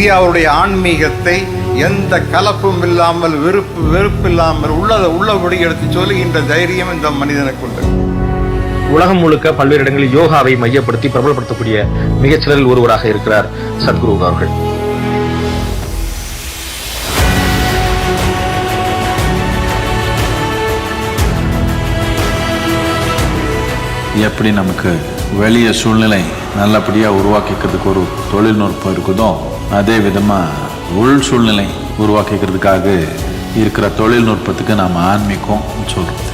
இந்தியாவுடைய ஆன்மீகத்தை எந்த கலப்பும் இல்லாமல் வெறுப்பு வெறுப்பு இல்லாமல் உள்ளதை உள்ளபடி எடுத்து சொல்லுகின்ற தைரியம் இந்த மனிதனுக்கு உண்டு. உலகம் முழுக்க பல்வேறு இடங்களில் யோகாவை மையப்படுத்தி பிரபலப்படுத்தக்கூடிய மிகச்சிலரில் ஒருவராக இருக்கிறார் சத்குரு அவர்கள். எப்படி நமக்கு வெளிய சூழ்நிலை நல்லபடியாக உருவாக்கிக்கிறதுக்கு ஒரு தொழில்நுட்பம் இருக்குதோ அதே விதமாக உள் சூழ்நிலை உருவாக்கிக்கிறதுக்காக இருக்கிற தொழில்நுட்பத்துக்கு நாம் ஆன்மீகம் சொல்கிறது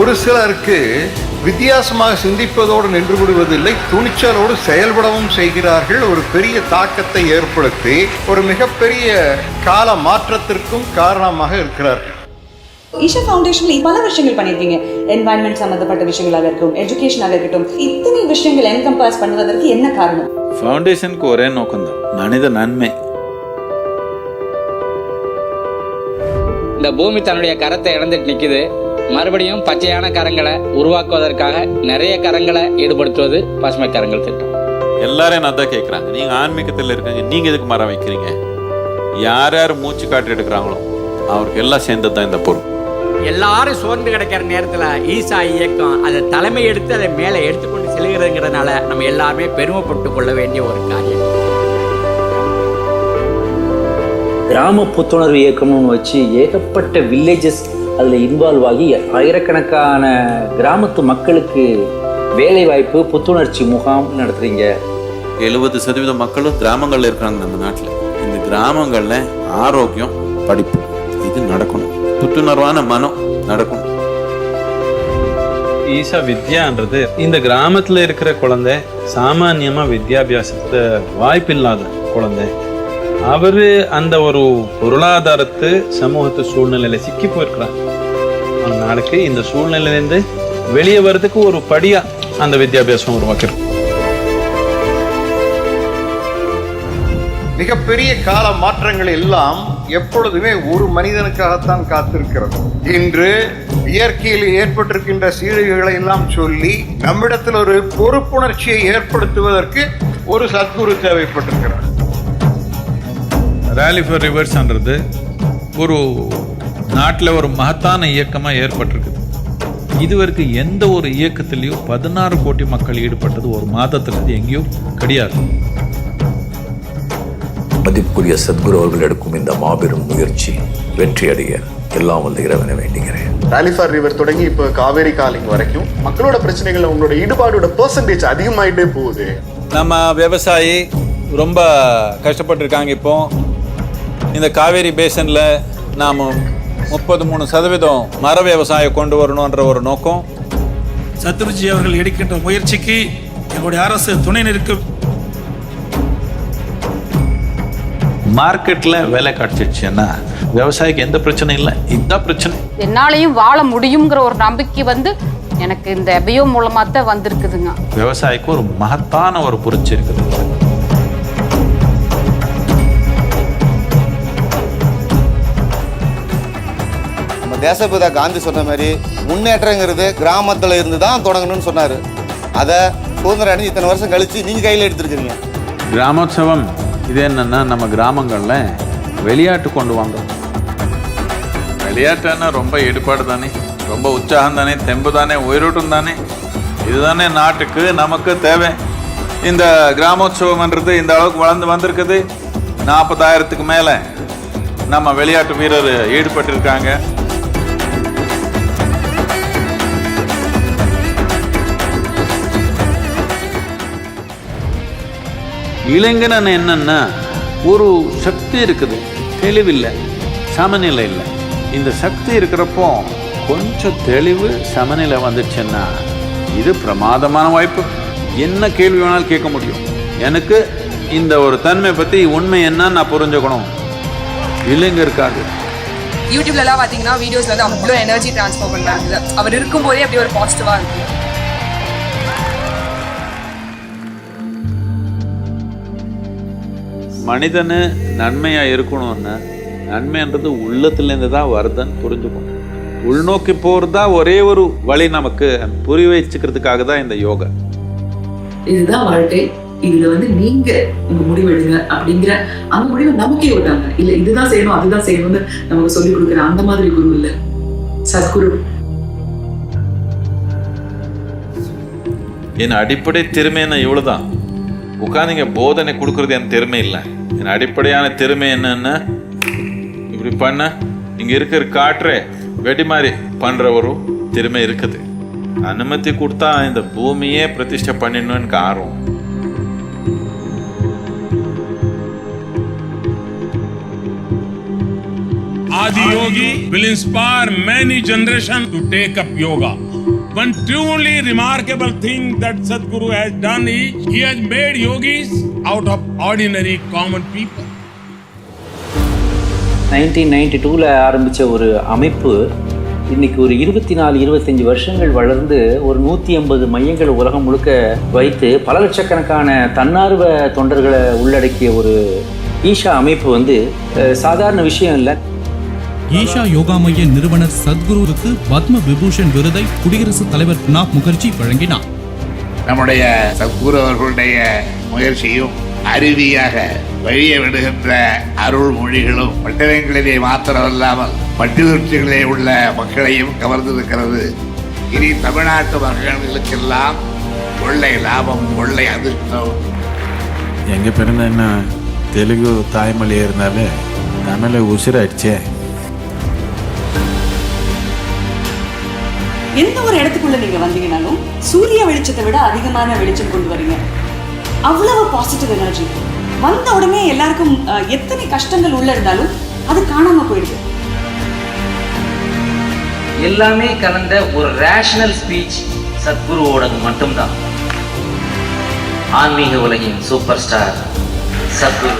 ஒரு சிலருக்கு வித்தியாசமாக சிந்திப்பதோடு நின்று விடுவதில்லை துணிச்சலோடு செயல்படவும் செய்கிறார்கள். ஒரு பெரிய தாக்கத்தை ஏற்படுத்தி ஒரு மிகப்பெரிய கால மாற்றத்திற்கும் காரணமாக இருக்கிறார்கள். ஈஷா ஃபவுண்டேஷன்ல பல விஷயங்கள் பண்ணியிருக்கீங்க. என்வாயன்மெண்ட் சம்பந்தப்பட்ட விஷயங்களாக இருக்கட்டும் எஜுகேஷனாக இருக்கட்டும் இத்தனை விஷயங்கள் என்கம்பாஸ் பண்ணுவதற்கு என்ன காரணம்? ஃபவுண்டேஷனுக்கு ஒரே நோக்கம்தான் மனித நன்மை. இந்த பூமி தன்னுடைய கரத்தை இழந்துட்டு நிக்குது. மறுபடியும் பச்சையான கரங்களை உருவாக்குவதற்காக நிறைய கரங்களை ஈடுபடுத்துவது பசுமை கரங்கள் திட்டம். எல்லாரும் நான் தான் கேட்குறாங்க நீங்கள் ஆன்மீகத்தில் இருக்கீங்க நீங்கள் எதுக்கு மரம் வைக்கிறீங்க? யார் யார் மூச்சு காட்டு எடுக்கிறாங்களோ அவருக்கு எல்லாம் சேர்ந்தது தான் இந்த பொருள். எல்லாரும் சோர்ந்து கிடக்கிற நேரத்தில் ஈசா இயக்கம் அதை தலைமை எடுத்து அதை மேலே எடுத்துக்கொண்டு செல்கிறதுங்கிறதுனால நம்ம எல்லாருமே பெருமைப்பட்டு கொள்ள வேண்டிய ஒரு காரியம். கிராம புத்துணர்வு இயக்கம்னு வச்சு ஏகப்பட்ட வில்லேஜஸ் அதில் இன்வால்வ் ஆகி ஆயிரக்கணக்கான கிராமத்து மக்களுக்கு வேலை வாய்ப்பு புத்துணர்ச்சி முகாம் நடத்துறீங்க. எழுபது சதவீத மக்களும் கிராமங்களில் இருக்கிறாங்க நம்ம நாட்டில். இந்த கிராமங்களில் ஆரோக்கியம் படிப்பு இது நடக்கணும். புத்துணர்வான மனம் நடக்கணும் ஈசா வித்யான்றது இந்த கிராமத்துல இருக்கிற குழந்தை சாமானியமா வித்யாபியாசத்துல வாய்ப்பில்லாத குழந்தை. அவரு அந்த ஒரு பொருளாதாரத்து சமூகத்து சூழ்நிலையில சிக்கி போயிருக்கிறார். நாளைக்கு இந்த சூழ்நிலையிலேருந்து வெளியே வர்றதுக்கு ஒரு படியா அந்த வித்யாபியாசம் உருவாக்கிருக்கும் மிகப்பெரிய கால மாற்றங்கள் எல்லாம் எப்பொழுதுமே ஒரு மனிதனுக்காகத்தான் காத்திருக்கிறது. இன்று இயற்கையில் ஏற்பட்டிருக்கின்ற சீரழிவுகளை எல்லாம் சொல்லி நம்மிடத்தில் ஒரு பொறுப்புணர்ச்சியை ஏற்படுத்துவதற்கு ஒரு சத்குரு தேவைப்பட்டிருக்கிறார். ரேலி ஃபார் ரிவர்ஸ்ன்றது ஒரு நாட்டில் ஒரு மகத்தான இயக்கமாக ஏற்பட்டிருக்குது. இதுவரைக்கும் எந்த ஒரு இயக்கத்திலையும் பதினாறு கோடி மக்கள் ஈடுபட்டது ஒரு மாதத்துல எங்கேயும் கிடையாது. மதிப்புக்குரிய சத்குரு அவர்கள் எடுக்கும் இந்த மாபெரும் முயற்சி வெற்றியடைய எல்லாம் வல்ல இறைவனை வேண்டுகிறேன். ராலிஃபார் ரிவர் தொடங்கி இப்போ காவேரி காலிங் வரைக்கும் மக்களோட பிரச்சனைகள் உங்களோட ஈடுபாடோட பெர்சன்டேஜ் அதிகமாயிட்டே போகுது. நம்ம விவசாயி ரொம்ப கஷ்டப்பட்டிருக்காங்க இப்போ. இந்த காவேரி பேசனில் நாம் முப்பது மூணு சதவீதம் மர விவசாயம் கொண்டு வரணுன்ற ஒரு நோக்கம். சத்ருஜி அவர்கள் எடுக்கின்ற முயற்சிக்கு எங்களுடைய அரசு துணை நிற்க மார்க்கெட்டில் விலை கிடச்சிடுச்சுன்னா விவசாயிக்கு எந்த பிரச்சனையும் இல்லை. இதுதான் பிரச்சனை. என்னாலையும் வாழ முடியுங்கிற ஒரு நம்பிக்கை வந்து எனக்கு இந்த எபயோ மூலமா தான் வந்திருக்குதுங்க. விவசாயிக்கு ஒரு மகத்தான ஒரு புரட்சி இருக்குது. நம்ம தேசபிதா காந்தி சொன்ன மாதிரி முன்னேற்றங்கிறது கிராமத்தில் இருந்து தான் தொடங்கணும்னு சொன்னார். அதை சுதந்திரம் அடைஞ்சு இத்தனை வருஷம் கழிச்சு நீங்கள் கையில் எடுத்துருக்கீங்க கிராமோத்சவம் இது என்னென்னா நம்ம கிராமங்களில் விளையாட்டு கொண்டு வாங்க. விளையாட்டுன்னா ரொம்ப ஈடுபாடு தானே? ரொம்ப உற்சாகம் தானே? தெம்பு தானே? உயிரோட்டம் தானே? இதுதானே நாட்டுக்கு நமக்கு தேவை. இந்த கிராமோத்சவம்ன்றது இந்த அளவுக்கு வளர்ந்து வந்திருக்குது. நாற்பதாயிரத்துக்கு மேலே நம்ம விளையாட்டு வீரர் ஈடுபட்டிருக்காங்க. இளைஞன் என்னன்னா ஒரு சக்தி இருக்குது. தெளிவில்லை. சமநிலை இல்லை. இந்த சக்தி இருக்கிறப்போ கொஞ்சம் தெளிவு சமநிலை வந்துச்சுன்னா இது பிரமாதமான வாய்ப்பு. என்ன கேள்வி வேணாலும் கேட்க முடியும். எனக்கு இந்த ஒரு தன்மை பற்றி உண்மை என்ன நான் புரிஞ்சுக்கணும். இல்லைங்க இருக்காது எல்லாம் பார்த்தீங்கன்னா வீடியோஸ் வந்து அவ்வளோ எனர்ஜி டிரான்ஸ்ஃபர் பண்ணுறாங்க அவர் இருக்கும்போதே அப்படி ஒரு பாசிட்டிவாக இருக்கு மனிதனு நன்மையாக இருக்கணும்னா நன்மைன்றது உள்ளத்துலேருந்து தான் வருதுன்னு புரிஞ்சுக்கணும். உள்நோக்கி போகிறது தான் ஒரே ஒரு வழி நமக்கு புரிய வச்சுக்கிறதுக்காக தான் இந்த யோகா. இதுதான் வாழ்க்கை. இதுல வந்து நீங்க உங்க முடிவு எடுங்க அப்படிங்கிற அந்த முடிவை நமக்கே விட்டாங்க. இல்ல இதுதான் செய்யணும் அதுதான் செய்யணும்னு நமக்கு சொல்லி கொடுக்குற அந்த மாதிரி குரு இல்ல. சத்குரு. என் அடிப்படை திறமை என்ன இவ்வளவுதான். உட்காந்து இங்கே போதனை கொடுக்குறது என் திறமை இல்லை. என் அடிப்படையான திறமை என்னன்னா இப்படி பண்ண இங்கே இருக்கிற காற்றை வெடி மாதிரி பண்ணுற ஒரு திறமை இருக்குது. அனுமதி கொடுத்தா இந்த பூமியே பிரதிஷ்டை பண்ணிடணும்னு எனக்கு ஆர்வம் Adi Yogi will inspire many generations to take up yoga. One truly remarkable thing that Sadhguru has done is he has made yogis out of ordinary common people. Nineteen ninety டூவில் ஆரம்பித்த ஒரு அமைப்பு இன்னைக்கு ஒரு இருபத்தி நாலு இருபத்தஞ்சி வருஷங்கள் வளர்ந்து ஒரு நூற்றி ஐம்பது மையங்களை உலகம் முழுக்க வைத்து பல லட்சக்கணக்கான தன்னார்வ தொண்டர்களை உள்ளடக்கிய ஒரு ஈஷா அமைப்பு வந்து சாதாரண விஷயம் இல்லை ஈஷா யோகா மைய நிறுவனர் சத்குருவுக்கு பத்ம விபூஷன் விருதை குடியரசுத் தலைவர் பிரணாப் முகர்ஜி வழங்கினார். நம்முடைய சத்குரு அவர்களுடைய முயற்சியும் அருவியாக வழிய விடுகின்ற அருள் மொழிகளும் பட்டினங்களிலே மாத்திரமல்லாமல் பட்டிருச்சிகளிலே உள்ள மக்களையும் கவர்ந்திருக்கிறது. இனி தமிழ்நாட்டு மக்களுக்கெல்லாம் கொள்ளை லாபம் கொள்ளை அதிர்ஷ்டம். எங்கள் பிறந்த என்ன? தெலுங்கு தாய்மொழி இருந்தாலே தமிழை உசிராயிடுச்சே. எந்த ஒரு இடத்துக்குள்ள நீங்க வந்தீங்கனாலும் சூரிய வெளிச்சத்தை விட அதிகமான வெளிச்சம் கொண்டு வரீங்க. அவ்வளவு பாசிட்டிவ் எனர்ஜி வந்த உடனே எல்லாருக்கும் எத்தனை கஷ்டங்கள் உள்ள இருந்தாலும் அது காணாம போயிடுது. எல்லாமே கலந்த ஒரு ரேஷனல் ஸ்பீச் சத்குருவோடது மட்டும்தான். ஆன்மீக உலகின் சூப்பர் ஸ்டார் சத்குரு.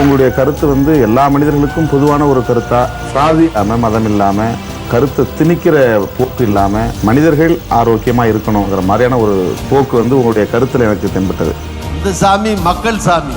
உங்களுடைய கருத்து வந்து எல்லா மனிதர்களுக்கும் பொதுவான ஒரு கருத்தா? சாதி இல்லாம மதம் இல்லாம கருத்தை திணிக்கிற போக்கு இல்லாம மனிதர்கள் ஆரோக்கியமா இருக்கணுங்கிற மாதிரியான ஒரு போக்கு வந்து உங்களுடைய கருத்துல எனக்கு தென்பட்டது. இந்த சாமி மக்கள் சாமி.